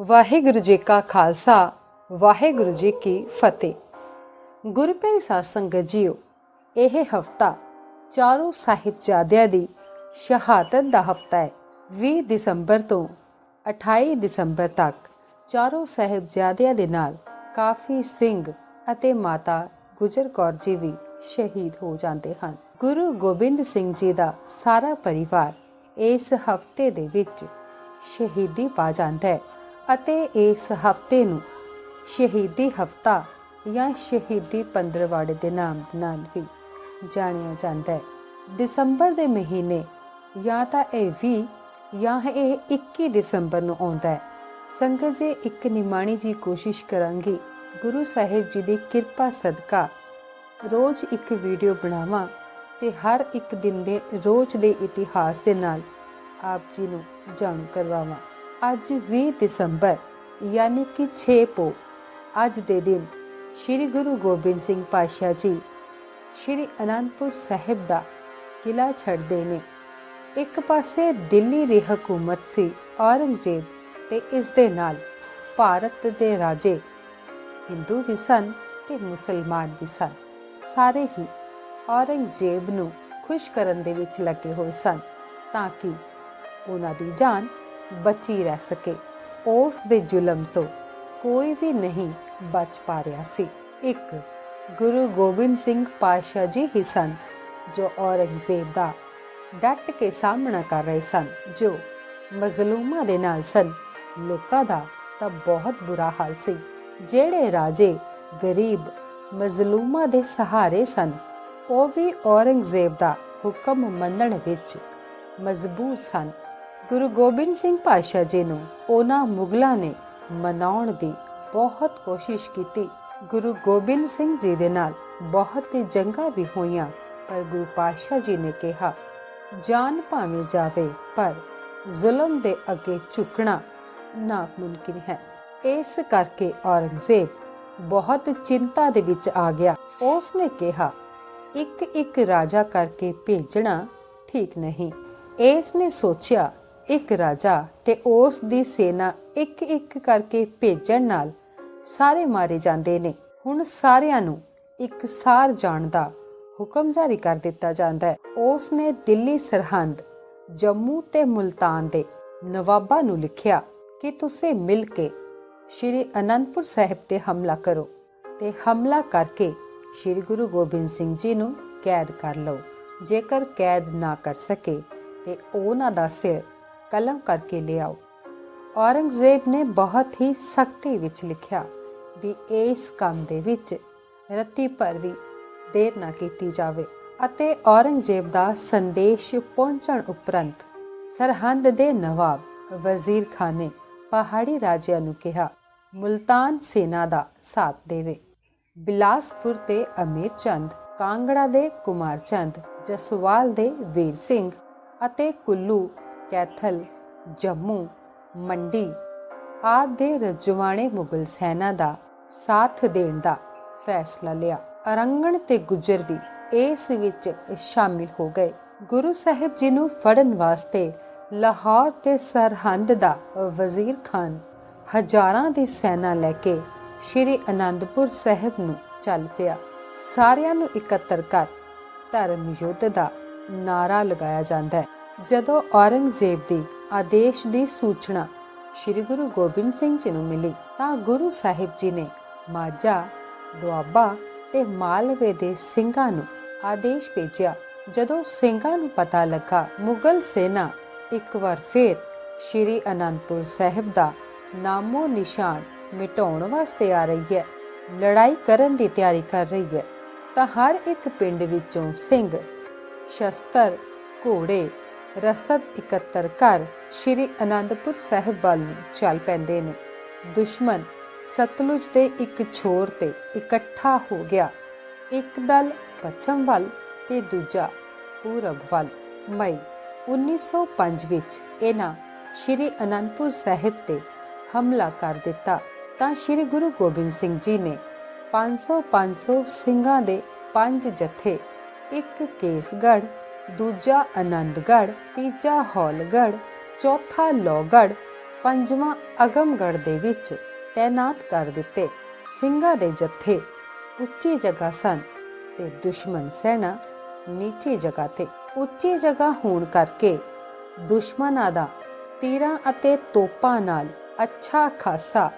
ਵਾਹਿਗੁਰੂ ਜੀ ਕਾ ਖਾਲਸਾ, ਵਾਹਿਗੁਰੂ ਜੀ ਕੀ ਫਤਿਹ। ਗੁਰਪ੍ਰੀਤ ਸਾਸੰਗਤ ਜੀਓ, ਇਹ ਹਫਤਾ ਚਾਰੋਂ ਸਾਹਿਬਜ਼ਾਦਿਆਂ ਦੀ ਸ਼ਹਾਦਤ ਦਾ ਹਫਤਾ ਹੈ। 20 ਦਸੰਬਰ ਤੋਂ 28 ਦਸੰਬਰ ਤੱਕ ਚਾਰੋਂ ਸਾਹਿਬਜ਼ਾਦਿਆਂ ਦੇ ਨਾਲ ਕਾਫੀ ਸਿੰਘ ਅਤੇ ਮਾਤਾ ਗੁਜਰ ਕੌਰ ਜੀ ਵੀ ਸ਼ਹੀਦ ਹੋ ਜਾਂਦੇ ਹਨ। ਗੁਰੂ ਗੋਬਿੰਦ ਸਿੰਘ ਜੀ ਦਾ ਸਾਰਾ ਪਰਿਵਾਰ ਇਸ ਹਫ਼ਤੇ ਦੇ ਵਿੱਚ ਸ਼ਹੀਦੀ ਪਾ ਜਾਂਦਾ ਹੈ। ਅਤੇ ਇਸ ਹਫ਼ਤੇ ਨੂੰ ਸ਼ਹੀਦੀ ਹਫਤਾ ਜਾਂ ਸ਼ਹੀਦੀ ਪੰਦਰਵਾੜੇ ਦੇ ਨਾਮ ਨਾਲ ਵੀ ਜਾਣਿਆ ਜਾਂਦਾ ਹੈ। ਦਸੰਬਰ ਦੇ ਮਹੀਨੇ ਜਾਂ ਤਾਂ ਇਹ 20 ਜਾਂ ਇਹ 21 ਦਸੰਬਰ ਨੂੰ ਆਉਂਦਾ ਹੈ। ਸੰਗਤ ਜੀ ਇੱਕ ਨਿਮਾਣੀ ਜੀ ਕੋਸ਼ਿਸ਼ ਕਰਾਂਗੀ, ਗੁਰੂ ਸਾਹਿਬ ਜੀ ਦੀ ਕਿਰਪਾ ਸਦਕਾ ਰੋਜ਼ ਇੱਕ ਵੀਡੀਓ ਬਣਾਵਾਂ ਤੇ ਹਰ ਇੱਕ ਦਿਨ ਦੇ, ਰੋਜ਼ ਦੇ ਇਤਿਹਾਸ ਦੇ ਨਾਲ ਆਪ ਜੀ ਨੂੰ ਜਾਣੂ ਕਰਵਾਵਾਂ। ਅੱਜ 20 ਦਸੰਬਰ, ਯਾਨੀ ਕਿ 6 ਪੋ। ਅੱਜ ਦੇ ਦਿਨ ਸ੍ਰੀ ਗੁਰੂ ਗੋਬਿੰਦ ਸਿੰਘ ਪਾਤਸ਼ਾਹ ਜੀ ਸ੍ਰੀ ਅਨੰਦਪੁਰ ਸਾਹਿਬ ਦਾ ਕਿਲਾ ਛੱਡਦੇ ਨੇ। ਇੱਕ ਪਾਸੇ ਦਿੱਲੀ ਦੀ ਹਕੂਮਤ ਸੀ ਔਰੰਗਜ਼ੇਬ ਤੇ ਇਸ ਦੇ ਨਾਲ ਭਾਰਤ ਦੇ ਰਾਜੇ ਹਿੰਦੂ ਵੀ ਸਨ ਤੇ ਮੁਸਲਮਾਨ ਵੀ ਸਨ। ਸਾਰੇ ਹੀ ਔਰੰਗਜ਼ੇਬ ਨੂੰ ਖੁਸ਼ ਕਰਨ ਦੇ ਵਿੱਚ ਲੱਗੇ ਹੋਏ ਸਨ ਤਾਂ ਕਿ ਉਹਨਾਂ ਦੀ ਜਾਨ ਬਚੀ ਰਹਿ ਸਕੇ। ਉਸ ਦੇ ਜ਼ੁਲਮ ਤੋਂ ਕੋਈ ਵੀ ਨਹੀਂ ਬਚ ਪਾ ਰਿਹਾ ਸੀ। ਇੱਕ ਗੁਰੂ ਗੋਬਿੰਦ ਸਿੰਘ ਪਾਤਸ਼ਾਹ ਜੀ ਹੀ ਸਨ, ਜੋ ਔਰੰਗਜ਼ੇਬ ਦਾ ਡਟ ਕੇ ਸਾਹਮਣਾ ਕਰ ਰਹੇ ਸਨ, ਜੋ ਮਜ਼ਲੂਮਾਂ ਦੇ ਨਾਲ ਸਨ। ਲੋਕਾਂ ਦਾ ਤਾਂ ਬਹੁਤ ਬੁਰਾ ਹਾਲ ਸੀ। ਜਿਹੜੇ ਰਾਜੇ ਗਰੀਬ ਮਜ਼ਲੂਮਾਂ ਦੇ ਸਹਾਰੇ ਸਨ, ਉਹ ਵੀ ਔਰੰਗਜ਼ੇਬ ਦਾ ਹੁਕਮ ਮੰਨਣ ਵਿੱਚ ਮਜਬੂਰ ਸਨ। ਗੁਰੂ ਗੋਬਿੰਦ ਸਿੰਘ ਪਾਤਸ਼ਾਹ ਜੀ ਨੂੰ ਉਹਨਾਂ ਮੁਗਲਾਂ ਨੇ ਮਨਾਉਣ ਦੀ ਬਹੁਤ ਕੋਸ਼ਿਸ਼ ਕੀਤੀ। ਗੁਰੂ ਗੋਬਿੰਦ ਸਿੰਘ ਜੀ ਦੇ ਨਾਲ ਬਹੁਤ ਹੀ ਜੰਗਾਂ ਵੀ ਹੋਈਆਂ, ਪਰ ਗੁਰੂ ਪਾਤਸ਼ਾਹ ਜੀ ਨੇ ਕਿਹਾ, ਜਾਨ ਭਾਵੇਂ ਜਾਵੇ, ਪਰ ਜ਼ੁਲਮ ਦੇ ਅੱਗੇ ਝੁਕਣਾ ਨਾ ਮੁਮਕਿਨ ਹੈ। ਇਸ ਕਰਕੇ ਔਰੰਗਜ਼ੇਬ ਬਹੁਤ ਚਿੰਤਾ ਦੇ ਵਿੱਚ ਆ ਗਿਆ। ਉਸ ਨੇ ਕਿਹਾ ਇੱਕ ਇੱਕ ਰਾਜਾ ਕਰਕੇ ਭੇਜਣਾ ਠੀਕ ਨਹੀਂ। ਇਸ ਨੇ ਸੋਚਿਆ ਇੱਕ ਰਾਜਾ ਤੇ ਉਸ ਦੀ ਸੈਨਾ ਇੱਕ ਇੱਕ ਕਰਕੇ ਭੇਜਣ ਨਾਲ ਸਾਰੇ ਮਾਰੇ ਜਾਂਦੇ ਨੇ। ਹੁਣ ਸਾਰਿਆਂ ਨੂੰ ਇੱਕ ਸਾਰ ਜਾਣ ਦਾ ਹੁਕਮ ਜਾਰੀ ਕਰ ਦਿੱਤਾ ਜਾਂਦਾ ਹੈ। ਉਸ ਨੇ ਦਿੱਲੀ ਸਰਹੰਦ, ਜੰਮੂ ਤੇ ਮੁਲਤਾਨ ਦੇ ਨਵਾਬਾਂ ਨੂੰ ਲਿਖਿਆ ਕਿ ਤੁਸੀਂ ਮਿਲ ਕੇ ਸ਼੍ਰੀ ਅਨੰਦਪੁਰ ਸਾਹਿਬ ਤੇ ਹਮਲਾ ਕਰੋ ਤੇ ਹਮਲਾ ਕਰਕੇ ਸ਼੍ਰੀ ਗੁਰੂ ਗੋਬਿੰਦ ਸਿੰਘ ਜੀ ਨੂੰ ਕੈਦ ਕਰ ਲਓ। ਜੇਕਰ ਕੈਦ ਨਾ ਕਰ ਸਕੇ ਤੇ ਉਹਨਾਂ ਦਾ ਸਿਰ ਕਲਮ ਕਰਕੇ ਲਿਆਓ। ਔਰੰਗਜ਼ੇਬ ਨੇ ਬਹੁਤ ਹੀ ਸਖਤੀ ਵਿੱਚ ਲਿਖਿਆ ਵੀ ਇਸ ਕੰਮ ਦੇ ਵਿੱਚ ਰੱਤੀ ਭਰ ਵੀ ਦੇਰ ਨਾ ਕੀਤੀ ਜਾਵੇ ਅਤੇ ਔਰੰਗਜ਼ੇਬ ਦਾ ਸੰਦੇਸ਼ ਪਹੁੰਚਣ ਉਪਰੰਤ ਸਰਹੰਦ ਦੇ ਨਵਾਬ ਵਜ਼ੀਰ ਖਾਨ ਨੇ ਪਹਾੜੀ ਰਾਜਿਆਂ ਨੂੰ ਕਿਹਾ, ਮੁਲਤਾਨ ਸੈਨਾ ਦਾ ਸਾਥ ਦੇਵੇ। ਬਿਲਾਸਪੁਰ ਦੇ ਅਮੀਰ ਚੰਦ, ਕਾਂਗੜਾ ਦੇ ਕੁਮਾਰ ਚੰਦ, ਜਸਵਾਲ ਦੇ ਵੀਰ ਸਿੰਘ ਅਤੇ ਕੁੱਲੂ ਕੈਥਲ, ਜੰਮੂ, ਮੰਡੀ ਆਦਿ ਦੇ ਰਜਵਾੜੇ ਮੁਗਲ ਸੈਨਾ ਦਾ ਸਾਥ ਦੇਣ ਦਾ ਫੈਸਲਾ ਲਿਆ। ਅਰੰਗਣ ਤੇ ਗੁੱਜਰ ਵੀ ਇਸ ਵਿੱਚ ਸ਼ਾਮਿਲ ਹੋ ਗਏ। ਗੁਰੂ ਸਾਹਿਬ ਜੀ ਨੂੰ ਫੜਨ ਵਾਸਤੇ ਲਾਹੌਰ ਤੇ ਸਰਹੰਦ ਦਾ ਵਜ਼ੀਰ ਖਾਨ ਹਜ਼ਾਰਾਂ ਦੀ ਸੈਨਾ ਲੈ ਕੇ ਸ਼੍ਰੀ ਅਨੰਦਪੁਰ ਸਾਹਿਬ ਨੂੰ ਚੱਲ ਪਿਆ। ਸਾਰਿਆਂ ਨੂੰ ਇਕੱਤਰ ਕਰ ਧਰਮ ਯੁੱਧ ਦਾ ਨਾਰਾ ਲਗਾਇਆ ਜਾਂਦਾ ਹੈ। ਜਦੋਂ ਔਰੰਗਜ਼ੇਬ ਦੀ ਆਦੇਸ਼ ਦੀ ਸੂਚਨਾ ਸ਼੍ਰੀ ਗੁਰੂ ਗੋਬਿੰਦ ਸਿੰਘ ਜੀ ਨੂੰ ਮਿਲੀ, ਤਾਂ ਗੁਰੂ ਸਾਹਿਬ ਜੀ ਨੇ ਮਾਝਾ, ਦੁਆਬਾ ਤੇ ਮਾਲਵੇ ਦੇ ਸਿੰਘਾਂ ਨੂੰ ਆਦੇਸ਼ ਭੇਜਿਆ। ਜਦੋਂ ਸਿੰਘਾਂ ਨੂੰ ਪਤਾ ਲੱਗਾ, ਮੁਗਲ ਸੈਨਾ ਇੱਕ ਵਾਰ ਫੇਰ ਸ਼੍ਰੀ ਅਨੰਦਪੁਰ ਸਾਹਿਬ ਦਾ ਨਾਮੋ ਨਿਸ਼ਾਨ ਮਿਟਾਉਣ ਵਾਸਤੇ ਆ ਰਹੀ ਹੈ, ਲੜਾਈ ਕਰਨ ਦੀ ਤਿਆਰੀ ਕਰ ਰਹੀ ਹੈ, ਤਾਂ ਹਰ ਇੱਕ ਪਿੰਡ ਵਿੱਚੋਂ ਸਿੰਘ, ਸ਼ਸਤਰ, ਘੋੜੇ ਰਸਦ ਇਕੱਤਰ ਕਰ ਸ਼੍ਰੀ ਅਨੰਦਪੁਰ ਸਾਹਿਬ ਵੱਲ ਨੂੰ ਚੱਲ ਪੈਂਦੇ ਨੇ। ਦੁਸ਼ਮਣ ਸਤਲੁਜ ਦੇ ਇੱਕ ਛੋਰ ਤੇ ਇਕੱਠਾ ਹੋ ਗਿਆ। ਇੱਕ ਦਲ ਪੱਛਮ ਵੱਲ ਤੇ ਦੂਜਾ ਪੂਰਬ ਵੱਲ। ਮਈ 1905 ਵਿੱਚ ਇਹਨਾਂ ਸ਼੍ਰੀ ਅਨੰਦਪੁਰ ਸਾਹਿਬ ਤੇ ਹਮਲਾ ਕਰ ਦਿੱਤਾ। ਤਾਂ ਸ਼੍ਰੀ ਗੁਰੂ ਗੋਬਿੰਦ ਸਿੰਘ ਜੀ ਨੇ 500 500 ਸਿੰਘਾਂ ਦੇ ਪੰਜ ਜਥੇ, ਇੱਕ ਕੇਸਗੜ੍ਹ ਦੂਜਾ ਆਨੰਦਗੜ੍ਹ ਤੀਜਾ ਹੌਲਗੜ੍ਹ, ਚੌਥਾ ਲੋਹਗੜ੍ਹ ਪੰਜਵਾਂ ਅਗਮਗੜ ਦੇ ਵਿੱਚ ਤੈਨਾਤ ਕਰ ਦਿੱਤੇ। ਸਿੰਘਾਂ ਦੇ ਜੱਥੇ ਉੱਚੀ ਜਗ੍ਹਾ ਸਨ ਤੇ ਦੁਸ਼ਮਣ ਸੈਨਾ ਨੀਚੀ ਜਗ੍ਹਾ ਤੇ। ਉੱਚੀ ਜਗ੍ਹਾ ਹੋਣ ਕਰਕੇ ਦੁਸ਼ਮਣਾਂ ਦਾ ਤੀਰਾਂ ਅਤੇ ਤੋਪਾਂ ਨਾਲ ਅੱਛਾ ਖਾਸਾ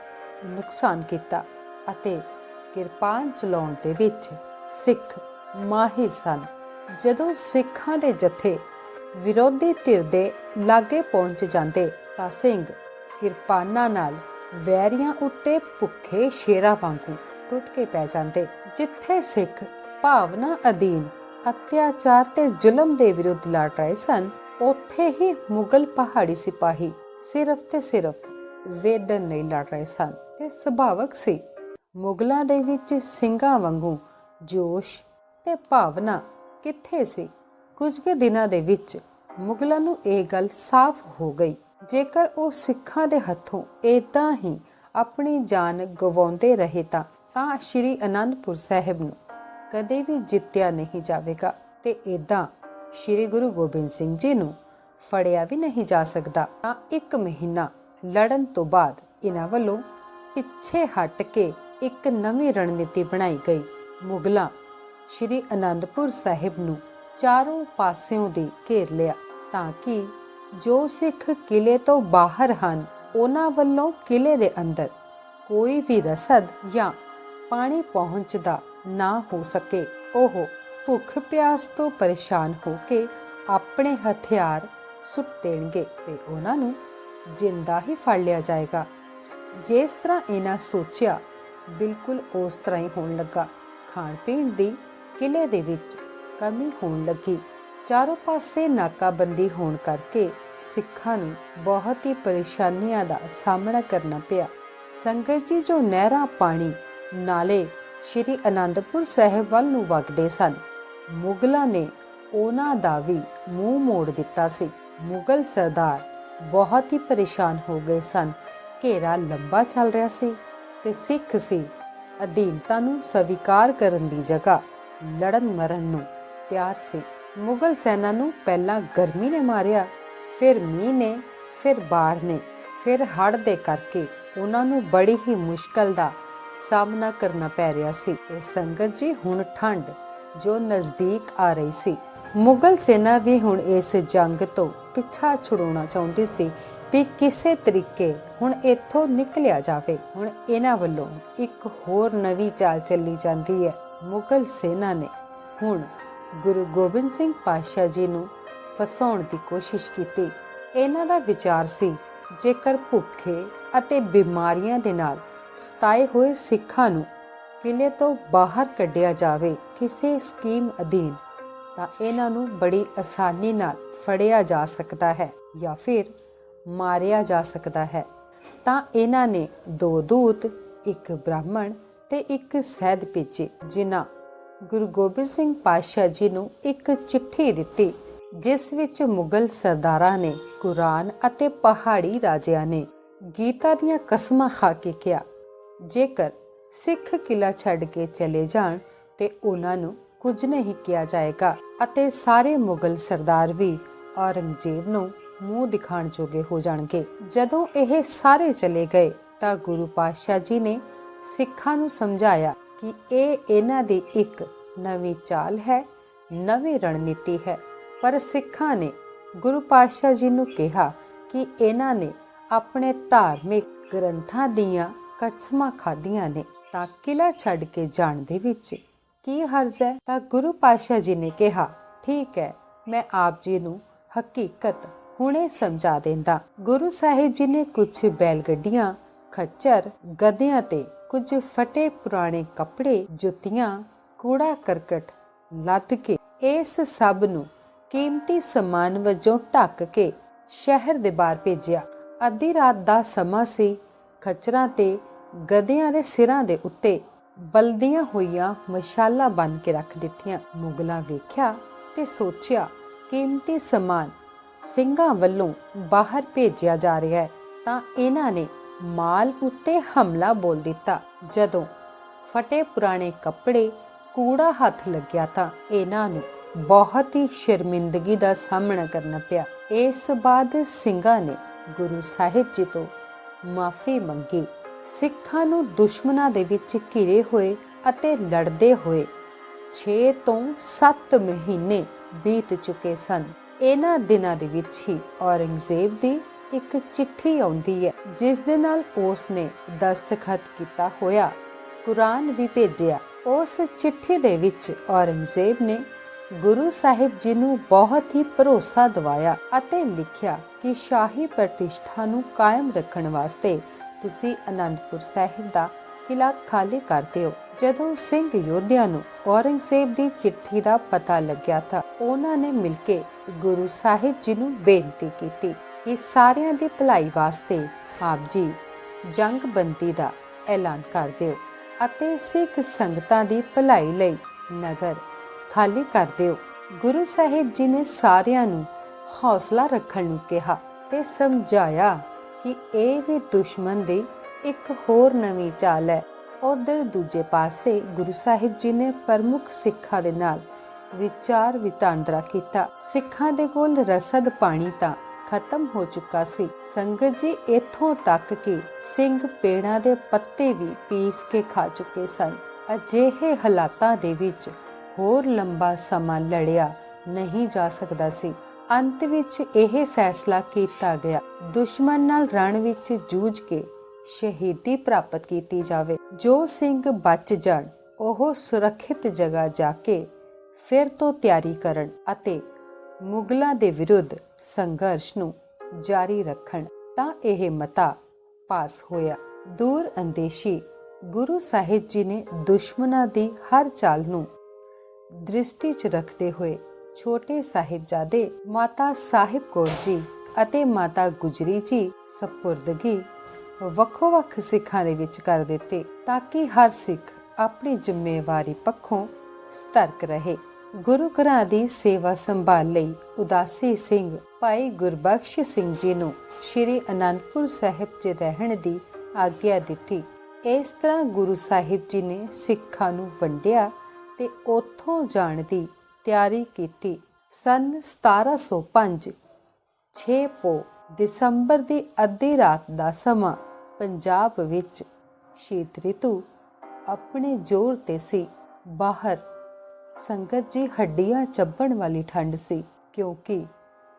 ਨੁਕਸਾਨ ਕੀਤਾ ਅਤੇ ਕਿਰਪਾਨ ਚਲਾਉਣ ਦੇ ਵਿੱਚ ਸਿੱਖ ਮਾਹਿਰ ਸਨ। ਜਦੋਂ ਸਿੱਖਾਂ ਦੇ ਜਥੇ ਵਿਰੋਧੀ ਧਿਰ ਦੇ ਲਾਗੇ ਪਹੁੰਚ ਜਾਂਦੇ ਤਾਂ ਸਿੰਘ ਕਿਰਪਾਨਾਂ ਨਾਲ ਵੈਰੀਆਂ ਉੱਤੇ ਭੁੱਖੇ ਸ਼ੇਰਾਂ ਵਾਂਗੂ ਟੁੱਟ ਕੇ ਪੈ ਜਾਂਦੇ, ਜਿੱਥੇ ਸਿੱਖ ਭਾਵਨਾ ਅਧੀਨ ਅਤਿਆਚਾਰ ਤੇ ਜ਼ੁਲਮ ਦੇ ਵਿਰੁੱਧ ਲੜ ਰਹੇ ਸਨ, ਉੱਥੇ ਹੀ ਮੁਗਲ ਪਹਾੜੀ ਸਿਪਾਹੀ ਸਿਰਫ ਤੇ ਸਿਰਫ ਵੇਦਨ ਲਈ ਲੜ ਰਹੇ ਸਨ ਤੇ ਸੁਭਾਵਕ ਸੀ। ਮੁਗਲਾਂ ਦੇ ਵਿੱਚ ਸਿੰਘਾਂ ਵਾਂਗੂ ਜੋਸ਼ ਤੇ ਭਾਵਨਾ ਕਿੱਥੇ ਸੀ? ਕੁਝ ਕੁ ਦਿਨਾਂ ਦੇ ਵਿੱਚ ਮੁਗਲਾਂ ਨੂੰ ਇਹ ਗੱਲ ਸਾਫ਼ ਹੋ ਗਈ। ਜੇਕਰ ਉਹ ਸਿੱਖਾਂ ਦੇ ਹੱਥੋਂ ਏਦਾਂ ਹੀ ਆਪਣੀ ਜਾਨ ਗਵਾਉਂਦੇ ਰਹੇ ਤਾਂ ਤਾਂ ਸ਼੍ਰੀ ਅਨੰਦਪੁਰ ਸਾਹਿਬ ਨੂੰ ਕਦੇ ਵੀ ਜਿੱਤਿਆ ਨਹੀਂ ਜਾਵੇਗਾ ਤੇ ਏਦਾਂ ਸ਼੍ਰੀ ਗੁਰੂ ਗੋਬਿੰਦ ਸਿੰਘ ਜੀ ਨੂੰ ਫੜਿਆ ਵੀ ਨਹੀਂ ਜਾ ਸਕਦਾ। ਤਾਂ ਇੱਕ ਮਹੀਨਾ ਲੜਨ ਤੋਂ ਬਾਅਦ ਇਹਨਾਂ ਵੱਲੋਂ ਪਿੱਛੇ ਹਟ ਕੇ ਇੱਕ ਨਵੀਂ ਰਣਨੀਤੀ ਬਣਾਈ ਗਈ। ਮੁਗਲਾਂ ਸ਼੍ਰੀ ਅਨੰਦਪੁਰ ਸਾਹਿਬ ਨੂੰ ਚਾਰੋਂ ਪਾਸਿਓਂ ਦੀ ਘੇਰ ਲਿਆ ਤਾਂ ਕਿ ਜੋ ਸਿੱਖ ਕਿਲੇ ਤੋਂ ਬਾਹਰ ਹਨ, ਉਹਨਾਂ ਵੱਲੋਂ ਕਿਲੇ ਦੇ ਅੰਦਰ ਕੋਈ ਵੀ ਰਸਦ ਜਾਂ ਪਾਣੀ ਪਹੁੰਚਦਾ ਨਾ ਹੋ ਸਕੇ। ਉਹ ਭੁੱਖ ਪਿਆਸ ਤੋਂ ਪਰੇਸ਼ਾਨ ਹੋ ਕੇ ਆਪਣੇ ਹਥਿਆਰ ਸੁੱਟ ਦੇਣਗੇ ਤੇ ਉਹਨਾਂ ਨੂੰ ਜਿੰਦਾ ਹੀ ਫੜ ਲਿਆ ਜਾਏਗਾ। ਜਿਸ ਤਰ੍ਹਾਂ ਇਹਨਾਂ ਸੋਚਿਆ, ਬਿਲਕੁਲ ਉਸ ਤਰ੍ਹਾਂ ਹੀ ਹੋਣ ਲੱਗਾ। ਖਾਣ ਪੀਣ ਦੀ ਕਿਲੇ ਦੇ ਵਿੱਚ ਕਮੀ ਹੋਣ ਲੱਗੀ। ਚਾਰੋਂ ਪਾਸੇ ਨਾਕਾਬੰਦੀ ਹੋਣ ਕਰਕੇ ਸਿੱਖਾਂ ਨੂੰ ਬਹੁਤ ਹੀ ਪਰੇਸ਼ਾਨੀਆਂ ਦਾ ਸਾਹਮਣਾ ਕਰਨਾ ਪਿਆ। ਸੰਗਤ ਜੀ, ਜੋ ਨਹਿਰਾਂ ਪਾਣੀ ਨਾਲੇ ਸ਼੍ਰੀ ਅਨੰਦਪੁਰ ਸਾਹਿਬ ਵੱਲ ਨੂੰ ਵਗਦੇ ਸਨ, ਮੁਗਲਾਂ ਨੇ ਉਹਨਾਂ ਦਾ ਵੀ ਮੂੰਹ ਮੋੜ ਦਿੱਤਾ ਸੀ। ਮੁਗਲ ਸਰਦਾਰ ਬਹੁਤ ਹੀ ਪਰੇਸ਼ਾਨ ਹੋ ਗਏ ਸਨ। ਘੇਰਾ ਲੰਬਾ ਚੱਲ ਰਿਹਾ ਸੀ ਤੇ ਸਿੱਖ ਸੀ ਅਧੀਨਤਾ ਨੂੰ ਸਵੀਕਾਰ ਕਰਨ ਦੀ ਜਗ੍ਹਾ ਲੜਨ ਮਰਨ ਨੂੰ ਤਿਆਰ ਸੀ। ਮੁਗਲ ਸੈਨਾ ਨੂੰ ਪਹਿਲਾਂ ਗਰਮੀ ਨੇ ਮਾਰਿਆ, ਫਿਰ ਮੀਂਹ ਨੇ, ਫਿਰ ਬਾੜ ਨੇ, ਫਿਰ ਹੜ੍ਹ ਦੇ ਕਰਕੇ ਉਹਨਾਂ ਨੂੰ ਬੜੀ ਹੀ ਮੁਸ਼ਕਲ ਦਾ ਸਾਹਮਣਾ ਕਰਨਾ ਪੈ ਰਿਹਾ ਸੀ ਤੇ ਸੰਗਤ ਜੀ ਹੁਣ ਠੰਡ ਜੋ ਨਜ਼ਦੀਕ ਆ ਰਹੀ ਸੀ। ਮੁਗਲ ਸੈਨਾ ਵੀ ਹੁਣ ਇਸ ਜੰਗ ਤੋਂ ਪਿੱਛਾ ਛੁਡਾਉਣਾ ਚਾਹੁੰਦੀ ਸੀ ਵੀ ਕਿਸੇ ਤਰੀਕੇ ਹੁਣ ਇੱਥੋਂ ਨਿਕਲਿਆ ਜਾਵੇ। ਹੁਣ ਇਹਨਾਂ ਵੱਲੋਂ ਇੱਕ ਹੋਰ ਨਵੀਂ ਚਾਲ ਚੱਲੀ ਜਾਂਦੀ ਹੈ। ਮੁਗਲ ਸੈਨਾ ਨੇ ਹੁਣ ਗੁਰੂ ਗੋਬਿੰਦ ਸਿੰਘ ਪਾਤਸ਼ਾਹ ਜੀ ਨੂੰ ਫਸਾਉਣ ਦੀ ਕੋਸ਼ਿਸ਼ ਕੀਤੀ। ਇਹਨਾਂ ਦਾ ਵਿਚਾਰ ਸੀ, ਜੇਕਰ ਭੁੱਖੇ ਅਤੇ ਬਿਮਾਰੀਆਂ ਦੇ ਨਾਲ ਸਤਾਏ ਹੋਏ ਸਿੱਖਾਂ ਨੂੰ ਕਿਲੇ ਤੋਂ ਬਾਹਰ ਕੱਢਿਆ ਜਾਵੇ ਕਿਸੇ ਸਕੀਮ ਅਧੀਨ, ਤਾਂ ਇਹਨਾਂ ਨੂੰ ਬੜੀ ਆਸਾਨੀ ਨਾਲ ਫੜਿਆ ਜਾ ਸਕਦਾ ਹੈ ਜਾਂ ਫਿਰ ਮਾਰਿਆ ਜਾ ਸਕਦਾ ਹੈ। ਤਾਂ ਇਹਨਾਂ ਨੇ ਦੋ ਦੂਤ, ਇੱਕ ਬ੍ਰਾਹਮਣ ਤੇ ਇੱਕ ਸਹਿਦ ਭੇਜੇ, ਜਿਨ੍ਹਾਂ ਗੁਰੂ ਗੋਬਿੰਦ ਸਿੰਘ ਪਾਤਸ਼ਾਹ ਜੀ ਨੂੰ ਇੱਕ ਚਿੱਠੀ ਦਿੱਤੀ, ਜਿਸ ਵਿੱਚ ਮੁਗਲ ਸਰਦਾਰਾਂ ਨੇ ਕੁਰਾਨ ਅਤੇ ਪਹਾੜੀ ਰਾਜਿਆਂ ਨੇ ਗੀਤਾ ਦੀਆਂ ਕਸਮਾਂ ਖਾ ਕੇ ਕਿਹਾ, ਜੇਕਰ ਸਿੱਖ ਕਿਲਾ ਛੱਡ ਕੇ ਚਲੇ ਜਾਣ ਤੇ ਉਹਨਾਂ ਨੂੰ ਕੁਝ ਨਹੀਂ ਕਿਹਾ ਜਾਏਗਾ ਅਤੇ ਸਾਰੇ ਮੁਗਲ ਸਰਦਾਰ ਵੀ ਔਰੰਗਜ਼ੇਬ ਨੂੰ ਮੂੰਹ ਦਿਖਾਣ ਜੋਗੇ ਹੋ ਜਾਣਗੇ। ਜਦੋਂ ਇਹ ਸਾਰੇ ਚਲੇ ਗਏ ਤਾਂ ਗੁਰੂ ਪਾਤਸ਼ਾਹ ਜੀ ਨੇ ਸਿੱਖਾਂ ਨੂੰ ਸਮਝਾਇਆ ਕਿ ਇਹ ਇਹਨਾਂ ਦੀ ਇੱਕ ਨਵੀਂ ਚਾਲ ਹੈ, ਨਵੀਂ ਰਣਨੀਤੀ ਹੈ। ਪਰ ਸਿੱਖਾਂ ਨੇ ਗੁਰੂ ਪਾਤਸ਼ਾਹ ਜੀ ਨੂੰ ਕਿਹਾ ਕਿ ਇਹਨਾਂ ਨੇ ਆਪਣੇ ਧਾਰਮਿਕ ਗ੍ਰੰਥਾਂ ਦੀਆਂ ਕਸਮਾਂ ਖਾਧੀਆਂ ਨੇ ਤਾਂ ਕਿਲਾ ਛੱਡ ਕੇ ਜਾਣ ਦੇ ਵਿੱਚ ਕੀ ਹਰਜ਼ ਹੈ? ਤਾਂ ਗੁਰੂ ਪਾਤਸ਼ਾਹ ਜੀ ਨੇ ਕਿਹਾ, ਠੀਕ ਹੈ, ਮੈਂ ਆਪ ਜੀ ਨੂੰ ਹਕੀਕਤ ਹੁਣੇ ਸਮਝਾ ਦਿੰਦਾ। ਗੁਰੂ ਸਾਹਿਬ ਜੀ ਨੇ ਕੁਝ ਬੈਲਗੱਡੀਆਂ, ਖੱਚਰ, ਗਧਿਆਂ ਤੇ ਕੁਝ ਫਟੇ ਪੁਰਾਣੇ ਕੱਪੜੇ, ਜੁੱਤੀਆਂ, ਕੂੜਾ ਕਰਕਟ ਲੱਦ ਕੇ ਇਸ ਸਭ ਨੂੰ ਕੀਮਤੀ ਸਮਾਨ ਵਜੋਂ ਢੱਕ ਕੇ ਸ਼ਹਿਰ ਦੇ ਬਾਹਰ ਭੇਜਿਆ। ਅੱਧੀ ਰਾਤ ਦਾ ਸਮਾਂ ਸੀ। ਖੱਚਰਾਂ ਤੇ ਗਧਿਆਂ ਦੇ ਸਿਰਾਂ ਦੇ ਉੱਤੇ ਬਲਦੀਆਂ ਹੋਈਆਂ ਮਸ਼ਾਲਾ ਬਨ ਕੇ ਰੱਖ ਦਿੱਤੀਆਂ। ਮੁਗਲਾਂ ਵੇਖਿਆ ਤੇ ਸੋਚਿਆ, ਕੀਮਤੀ ਸਮਾਨ ਸਿੰਘਾਂ ਵੱਲੋਂ ਬਾਹਰ ਭੇਜਿਆ ਜਾ ਰਿਹਾ ਹੈ, ਤਾਂ ਇਹਨਾਂ ਨੇ ਮਾਲ ਉੱਤੇ ਹਮਲਾ ਬੋਲ ਦਿੱਤਾ। ਜਦੋਂ ਫਟੇ ਪੁਰਾਣੇ ਕੱਪੜੇ ਕੂੜਾ ਹੱਥ ਲੱਗਿਆ ਤਾਂ ਇਹਨਾਂ ਨੂੰ ਬਹੁਤ ਹੀ ਸ਼ਰਮਿੰਦਗੀ ਦਾ ਸਾਹਮਣਾ ਕਰਨਾ ਪਿਆ। ਇਸ ਬਾਅਦ ਸਿੰਘਾਂ ਨੇ ਗੁਰੂ ਸਾਹਿਬ ਜੀ ਤੋਂ ਮਾਫੀ ਮੰਗੀ। ਸਿੱਖਾਂ ਨੂੰ ਦੁਸ਼ਮਣਾਂ ਦੇ ਵਿੱਚ ਘਿਰੇ ਹੋਏ ਅਤੇ ਲੜਦੇ ਹੋਏ 6 ਤੋਂ 7 ਮਹੀਨੇ ਬੀਤ ਚੁੱਕੇ ਸਨ। ਇਹਨਾਂ ਦਿਨਾਂ ਦੇ ਵਿੱਚ ਹੀ ਔਰੰਗਜ਼ੇਬ ਦੀ ਇੱਕ ਚਿੱਠੀ ਆਉਂਦੀ ਹੈ, ਜਿਸ ਦੇ ਨਾਲ ਉਸ ਨੇ ਦਸਤਖਤ ਕੀਤਾ ਹੋਇਆ, ਕੁਰਾਨ ਵੀ ਭੇਜਿਆ। ਉਸ ਚਿੱਠੀ ਦੇ ਵਿੱਚ ਔਰੰਗਜ਼ੇਬ ਨੇ ਗੁਰੂ ਸਾਹਿਬ ਜੀ ਨੂੰ ਬਹੁਤ ਹੀ ਭਰੋਸਾ ਦਿਵਾਇਆ ਅਤੇ ਲਿਖਿਆ ਕਿ ਸ਼ਾਹੀ ਪ੍ਰਤਿਸ਼ਠਾ ਨੂੰ ਕਾਇਮ ਰੱਖਣ ਵਾਸਤੇ ਤੁਸੀਂ ਅਨੰਦਪੁਰ ਸਾਹਿਬ ਦਾ ਕਿਲਾ ਖਾਲੀ ਕਰ ਦਿਓ। ਜਦੋਂ ਸਿੰਘ ਯੋਧਿਆਂ ਨੂੰ ਔਰੰਗਜ਼ੇਬ ਦੀ ਚਿੱਠੀ ਦਾ ਪਤਾ ਲੱਗਿਆ ਤਾਂ ਉਹਨਾਂ ਨੇ ਮਿਲ ਕੇ ਗੁਰੂ ਸਾਹਿਬ ਜੀ ਨੂੰ ਬੇਨਤੀ ਕੀਤੀ ਕਿ ਸਾਰਿਆਂ ਦੀ ਭਲਾਈ ਵਾਸਤੇ ਆਪ ਜੀ ਜੰਗਬੰਦੀ ਦਾ ਐਲਾਨ ਕਰ ਦਿਓ ਅਤੇ ਸਿੱਖ ਸੰਗਤਾਂ ਦੀ ਭਲਾਈ ਲਈ ਨਗਰ ਖਾਲੀ ਕਰ ਦਿਓ। ਗੁਰੂ ਸਾਹਿਬ ਜੀ ਨੇ ਸਾਰਿਆਂ ਨੂੰ ਹੌਸਲਾ ਰੱਖਣ ਨੂੰ ਕਿਹਾ ਤੇ ਸਮਝਾਇਆ ਕਿ ਇਹ ਵੀ ਦੁਸ਼ਮਣ ਦੀ ਇੱਕ ਹੋਰ ਨਵੀਂ ਚਾਲ ਹੈ। ਉਧਰ ਦੂਜੇ ਪਾਸੇ ਗੁਰੂ ਸਾਹਿਬ ਜੀ ਨੇ ਪ੍ਰਮੁੱਖ ਸਿੱਖਾਂ ਦੇ ਨਾਲ ਵਿਚਾਰ ਵਿਟਾਂਦਰਾ ਕੀਤਾ। ਸਿੱਖਾਂ ਦੇ ਕੋਲ ਰਸਦ ਪਾਣੀ ਤਾਂ ਖਤਮ ਹੋ ਚੁੱਕਾ ਸੀ। ਸੰਗਤ ਜੀ ਇੱਥੋਂ ਤੱਕ ਕਿ ਸਿੰਘ ਪੇੜਾਂ ਦੇ ਪੱਤੇ ਵੀ ਪੀਸ ਕੇ ਖਾ ਚੁੱਕੇ ਸਨ। ਅਜਿਹੇ ਹਾਲਾਤਾਂ ਦੇ ਵਿੱਚ ਹੋਰ ਲੰਬਾ ਸਮਾਂ ਲੜਿਆ ਨਹੀਂ ਜਾ ਸਕਦਾ ਸੀ। ਅੰਤ ਵਿੱਚ ਇਹ ਫੈਸਲਾ ਕੀਤਾ ਗਿਆ, ਦੁਸ਼ਮਣ ਨਾਲ ਰਣ ਵਿੱਚ ਜੂਝ ਕੇ ਸ਼ਹੀਦੀ ਪ੍ਰਾਪਤ ਕੀਤੀ ਜਾਵੇ। ਜੋ ਸਿੰਘ ਬਚ ਜਾਣ, ਉਹ ਸੁਰੱਖਿਅਤ ਜਗ੍ਹਾ ਜਾ ਕੇ ਫਿਰ ਤੋਂ ਤਿਆਰੀ ਕਰਨ ਅਤੇ ਮੁਗਲਾਂ ਦੇ ਵਿਰੁੱਧ ਸੰਘਰਸ਼ ਨੂੰ ਜਾਰੀ ਰੱਖਣ, ਤਾਂ ਇਹ ਮਤਾ ਪਾਸ ਹੋਇਆ। ਦੂਰ ਅੰਦੇਸ਼ੀ ਗੁਰੂ ਸਾਹਿਬ ਜੀ ਨੇ ਦੁਸ਼ਮਨਾਂ ਦੀ ਹਰ ਚਾਲ ਨੂੰ ਦ੍ਰਿਸ਼ਟੀ 'ਚ ਰੱਖਦੇ ਹੋਏ ਛੋਟੇ ਸਾਹਿਬਜ਼ਾਦੇ ਮਾਤਾ ਸਾਹਿਬ ਕੌਰ ਜੀ ਅਤੇ ਮਾਤਾ ਗੁਜਰੀ ਜੀ ਸਪੁਰਦਗੀ ਵੱਖੋ-ਵੱਖ ਸਿੱਖਾਂ ਦੇ ਵਿੱਚ ਕਰ ਦਿੱਤੇ, ਤਾਂ ਕਿ ਹਰ ਸਿੱਖ ਆਪਣੀ ਜ਼ਿੰਮੇਵਾਰੀ ਪੱਖੋਂ ਸਤਰਕ ਰਹੇ। ਗੁਰੂ ਘਰਾਂ ਦੀ ਸੇਵਾ ਸੰਭਾਲ ਲਈ ਉਦਾਸੀ ਸਿੰਘ ਭਾਈ ਗੁਰਬਖਸ਼ ਸਿੰਘ ਜੀ ਨੂੰ ਸ਼੍ਰੀ ਅਨੰਦਪੁਰ ਸਾਹਿਬ 'ਚ ਰਹਿਣ ਦੀ ਆਗਿਆ ਦਿੱਤੀ। ਇਸ ਤਰ੍ਹਾਂ ਗੁਰੂ ਸਾਹਿਬ ਜੀ ਨੇ ਸਿੱਖਾਂ ਨੂੰ ਵੰਡਿਆ ਤੇ ਉੱਥੋਂ ਜਾਣ ਦੀ ਤਿਆਰੀ ਕੀਤੀ। ਸਨ 1705 6 ਪੋ ਦਸੰਬਰ ਦੀ ਅੱਧੀ ਰਾਤ ਦਾ ਸਮਾਂ ਪੰਜਾਬ ਵਿੱਚ ਸ਼ੀਤ ਰਿਤੂ ਆਪਣੇ ਜ਼ੋਰ ਤੇ ਸੀ। ਬਾਹਰ ਸੰਗਤ ਜੀ ਹੱਡੀਆਂ ਚੱਬਣ ਵਾਲੀ ਠੰਡ ਸੀ, ਕਿਉਂਕਿ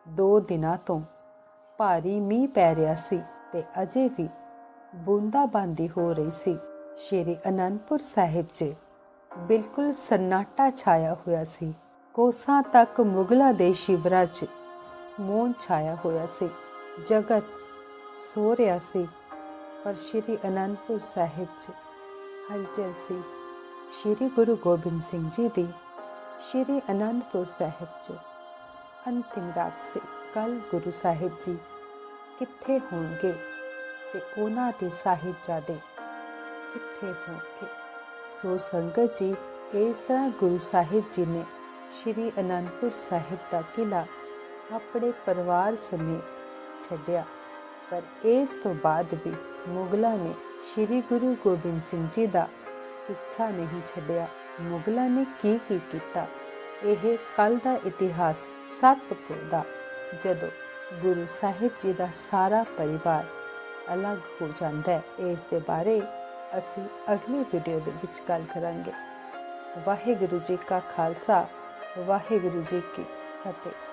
ਦੋ ਦਿਨਾਂ ਤੋਂ ਭਾਰੀ ਮੀਂਹ ਪੈ ਰਿਹਾ ਸੀ ਤੇ ਅਜੇ ਵੀ ਬੂੰਦਾਬਾਂਦੀ ਹੋ ਰਹੀ ਸੀ। ਸ਼੍ਰੀ ਅਨੰਦਪੁਰ ਸਾਹਿਬ 'ਚ ਬਿਲਕੁਲ ਸੰਨਾਟਾ ਛਾਇਆ ਹੋਇਆ ਸੀ। ਕੋਸਾਂ ਤੱਕ ਮੁਗਲਾਂ ਦੇ ਸ਼ਿਵਰਾਂ 'ਚ ਮੌਨ ਛਾਇਆ ਹੋਇਆ ਸੀ। ਜਗਤ ਸੋ ਰਿਹਾ ਸੀ, ਪਰ ਸ਼੍ਰੀ ਅਨੰਦਪੁਰ ਸਾਹਿਬ 'ਚ ਹਲਚਲ ਸੀ। ਸ਼੍ਰੀ ਗੁਰੂ ਗੋਬਿੰਦ ਸਿੰਘ ਜੀ ਦੀ ਸ਼੍ਰੀ ਅਨੰਦਪੁਰ ਸਾਹਿਬ 'ਚ ਅੰਤਿਮ ਰਾਤ ਸੀ। ਕੱਲ ਗੁਰੂ ਸਾਹਿਬ ਜੀ ਕਿੱਥੇ ਹੋਣਗੇ ਤੇ ਉਹਨਾਂ ਦੇ ਸਾਹਿਬਜ਼ਾਦੇ ਕਿੱਥੇ ਹੋਣਗੇ? ਸੋ ਸੰਗਤ ਜੀ, ਇਸ ਤਰ੍ਹਾਂ ਗੁਰੂ ਸਾਹਿਬ ਜੀ ਨੇ ਸ਼੍ਰੀ ਅਨੰਦਪੁਰ ਸਾਹਿਬ ਦਾ ਕਿਲਾ ਆਪਣੇ ਪਰਿਵਾਰ ਸਮੇਤ ਛੱਡਿਆ। ਪਰ ਇਸ ਤੋਂ ਬਾਅਦ ਵੀ ਮੁਗਲਾਂ ਨੇ ਸ਼੍ਰੀ ਗੁਰੂ ਗੋਬਿੰਦ ਸਿੰਘ ਜੀ ਦਾ ਪਿੱਛਾ ਨਹੀਂ ਛੱਡਿਆ। ਮੁਗਲਾਂ ਨੇ ਕੀ ਕੀ ਕੀਤਾ? ਇਹ ਕੱਲ ਦਾ ਇਤਿਹਾਸ ਸਤਪੁਰ ਦਾ। ਜਦੋਂ ਗੁਰੂ ਸਾਹਿਬ ਜੀ ਦਾ ਸਾਰਾ ਪਰਿਵਾਰ ਅਲੱਗ ਹੋ ਜਾਂਦਾ ਹੈ, ਇਸ ਦੇ ਬਾਰੇ ਅਸੀਂ ਅਗਲੀ ਵੀਡੀਓ ਦੇ ਵਿੱਚ ਗੱਲ ਕਰਾਂਗੇ। ਵਾਹਿਗੁਰੂ ਜੀ ਕਾ ਖਾਲਸਾ, ਵਾਹਿਗੁਰੂ ਜੀ ਕੀ ਫਤਿਹ।